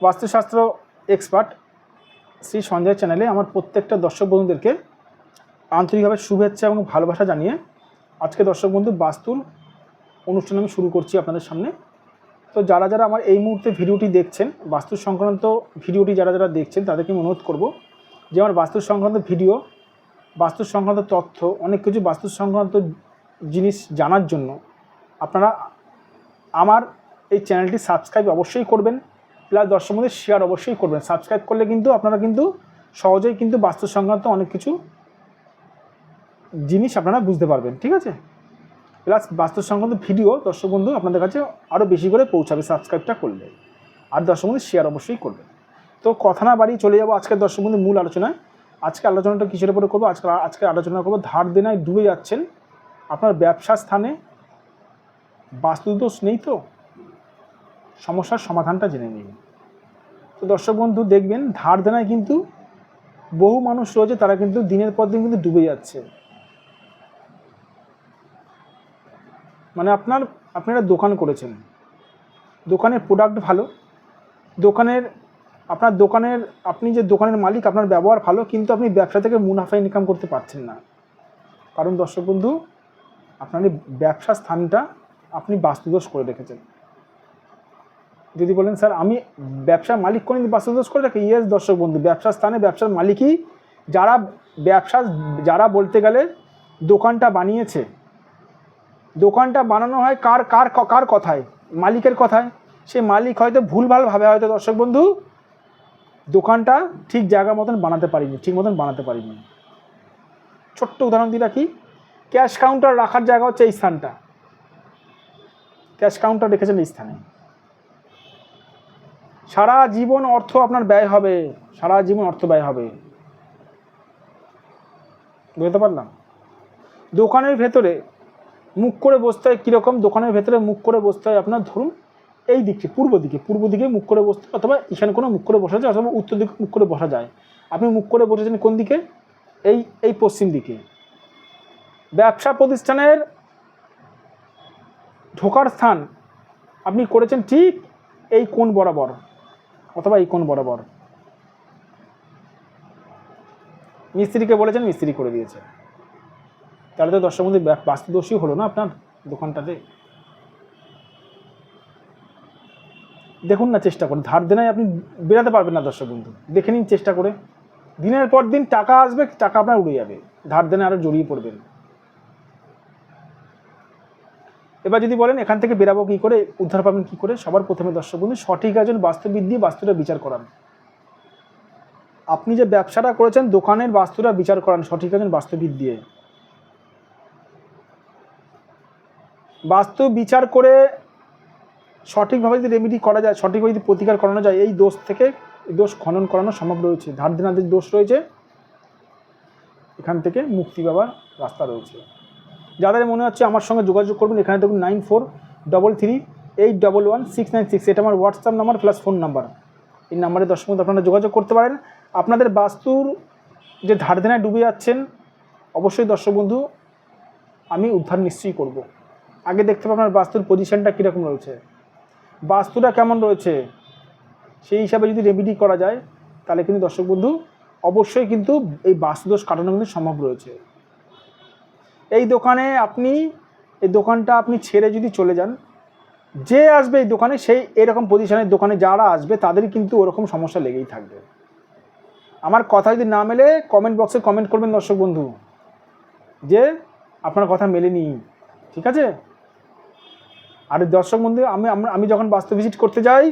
বাস্তুশাস্ত্র এক্সপার্ট শ্রী সঞ্জয় চ্যানেলে আমার প্রত্যেকটা দর্শক বন্ধুদেরকে আন্তরিকভাবে শুভেচ্ছা এবং ভালোবাসা জানিয়ে আজকে দর্শক বন্ধু বাস্তুর অনুষ্ঠান আমি শুরু করছি আপনাদের সামনে। তো যারা যারা আমার এই মুহূর্তে ভিডিওটি দেখছেন, বাস্তু সংক্রান্ত ভিডিওটি যারা যারা দেখছেন, তাদেরকে আমি অনুরোধ করব যে আমার বাস্তু সংক্রান্ত ভিডিও, বাস্তু সংক্রান্ত তথ্য, অনেক কিছু বাস্তু সংক্রান্ত জিনিস জানার জন্য আপনারা আমার এই চ্যানেলটি সাবস্ক্রাইব অবশ্যই করবেন। প্লাস দর্শক মধ্যে শেয়ার অবশ্যই করবেন। সাবস্ক্রাইব করলে কিন্তু আপনারা কিন্তু সহজেই কিন্তু বাস্তু সংক্রান্ত অনেক কিছু জিনিস আপনারা বুঝতে পারবেন, ঠিক আছে? প্লাস বাস্তু সংক্রান্ত ভিডিও দর্শক বন্ধু আপনাদের কাছে আরও বেশি করে পৌঁছাবে সাবস্ক্রাইবটা করলে। আর দর্শক বন্ধু শেয়ার অবশ্যই করবেন। তো কথা না বাড়ি চলে যাব আজকের দর্শক বন্ধু মূল আলোচনায়। আজকে আলোচনাটা কিসের উপরে করব? আজকে আজকে আলোচনা করব ধার দেনায় ডুবে যাচ্ছেন আপনার ব্যবসা স্থানে বাস্তুদোষ নেই তো? সমস্যার সমাধানটা জেনে নিন তো দর্শক বন্ধু, দেখবেন ধার দেনায় কিন্তু বহু মানুষ রয়েছে, তারা কিন্তু দিনের পর দিন কিন্তু ডুবে যাচ্ছে। মানে আপনার আপনি একটা দোকান করেছেন। দোকানের প্রোডাক্ট ভালো। দোকানের, আপনার দোকানের, আপনি যে দোকানের মালিক, আপনার ব্যবহার ভালো, কিন্তু আপনি ব্যবসা থেকে মুনাফা ইনকাম করতে পারছেন না। কারণ দর্শক বন্ধু, আপনার ব্যবসা স্থানটা আপনি বাস্তুদোষ করে রেখেছেন। যদি বলেন, স্যার, আমি ব্যবসার মালিক কোন বাস্তুদোষ করে রাখি ইয়েস দর্শক বন্ধু, ব্যবসার স্থানে ব্যবসার মালিকই যারা ব্যবসা, যারা বলতে গেলে দোকানটা বানিয়েছে, দোকানটা বানানো হয় কার কার কার কথায়? মালিকের কথায়। সে মালিক হয়তো ভুলভালভাবে হয়তো, দর্শক বন্ধু, দোকানটা ঠিক জায়গা মতন বানাতে পারিনি, ঠিক মতন বানাতে পারিনি। ছোট্ট উদাহরণ দিয়ে রাখি ক্যাশ কাউন্টার রাখার জায়গা হচ্ছে এই স্থানটা। ক্যাশ কাউন্টার রেখেছেন এই স্থানে। সারা জীবন অর্থ আপনার ব্যয় হবে, সারা জীবন অর্থ ব্যয় হবে। বুঝতে পারলাম? দোকানের ভেতরে মুখ করে বসতে হয় কীরকম? দোকানের ভেতরে মুখ করে বসতে হয় আপনার ধরুন এই দিকে পূর্ব দিকে পূর্ব দিকে মুখ করে বসতে অথবা এখানে কোনো মুখ করে বসা যায় অথবা উত্তর দিকে মুখ করে বসা যায়। আপনি মুখ করে বসেছেন কোন দিকে? এই এই পশ্চিম দিকে। ব্যবসা প্রতিষ্ঠানের ঢোকার স্থান আপনি করেছেন ঠিক এই কোণ বরাবর। অথবা এই কোণ বরাবর। মিস্ত্রিকে বলেছেন, মিস্ত্রি করে দিয়েছে। তাহলে তো দর্শক মধ্যে বাস্তুদোষী হলো না আপনার দোকানটাতে? দেখুন না চেষ্টা করে, ধার দেনায় আপনি বেরাতে পারবেন না দর্শক বন্ধু। দেখে নিন চেষ্টা করে। দিনের পর দিন টাকা আসবে, টাকা আপনার উড়ে যাবে। ধার দেনে আরও জড়িয়ে পড়বেন। এবার যদি বলেন এখান থেকে বেরাবো কী করে, উদ্ধার পাবেন কী করে, সবার প্রথমে দর্শক বন্ধু, সঠিক একজন বাস্তুবিদ দিয়ে বাস্তুটা বিচার করান। আপনি যে ব্যবসাটা করেছেন, দোকানের বাস্তুটা বিচার করান সঠিক একজন বাস্তুবিদ দিয়ে। বাস্তু বিচার করে সঠিকভাবে যদি রেমেডি করা যায়, সঠিকভাবে যদি প্রতিকার করানো যায়, এই দোষ থেকে দোষ খনন করানো সম্ভব রয়েছে। ধার দেনাদের দোষ রয়েছে। এখান থেকে মুক্তি পাওয়ার রাস্তা রয়েছে। যাদের মনে হচ্ছে আমার সঙ্গে যোগাযোগ করবেন, এখানে দেখুন nine four double three eight double one six nine six এটা আমার WhatsApp number plus phone number এই নাম্বারে দর্শক বন্ধু আপনারা যোগাযোগ করতে পারেন। আপনাদের বাস্তুর যে ধার দেনায় ডুবে যাচ্ছেন, অবশ্যই দর্শক বন্ধু, আমি উদ্ধার নিশ্চয়ই করব। আগে দেখতে পাবেন আপনার বাস্তুর পজিশনটা কীরকম রয়েছে। বাস্তুটা কেমন রয়েছে, সেই হিসাবে যদি রেমিডি করা যায়, তাহলে কিন্তু দর্শক বন্ধু, অবশ্যই কিন্তু এই বাস্তুদোষ কাটানো কিন্তু সম্ভব রয়েছে। এই দোকানে আপনি, এই দোকানটা আপনি ছেড়ে যদি চলে যান, যে আসবে এই দোকানে, সেই এরকম পজিশনের দোকানে যারা আসবে, তাদের কিন্তু ওরকম সমস্যা লেগেই থাকবে। আমার কথা যদি না মেলে কমেন্ট বক্সে কমেন্ট করবেন দর্শক বন্ধু, যে আপনার কথা মেলেনি, ঠিক আছে? আর দর্শক বন্ধু, আমি আমি যখন বাস্তু ভিজিট করতে যাই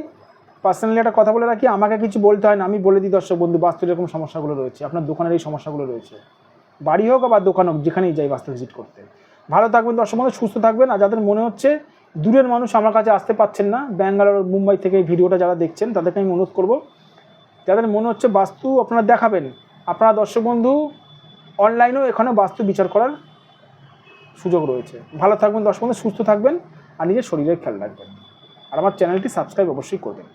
পার্সোনালি একটা কথা বলে রাখি, আমাকে কিছু বলতে হয় না, আমি বলে দিই দর্শক বন্ধু বাস্তুর এরকম সমস্যাগুলো রয়েছে, আপনার দোকানের এই সমস্যাগুলো রয়েছে। বাড়ি হোক বা দোকান হোক, যেখানেই যাই বাস্তু ভিজিট করতে। ভালো থাকবেন, দর্শক বন্ধু সুস্থ থাকবেন। আর যাদের মনে হচ্ছে দূরের মানুষ আমার কাছে আসতে পাচ্ছেন না, ব্যাঙ্গালোর, মুম্বাই থেকে ভিডিওটা যারা দেখছেন, তাদেরকে আমি অনুরোধ করব, যাদের মনে হচ্ছে বাস্তু আপনারা দেখাবেন, আপনারা দর্শক বন্ধু অনলাইনেও এখানে বাস্তু বিচার করার সুযোগ রয়েছে। ভালো থাকবেন, দর্শক বন্ধু সুস্থ থাকবেন, আর নিজের শরীরের খেয়াল রাখবেন। আর আমার চ্যানেলটি সাবস্ক্রাইব অবশ্যই করবেন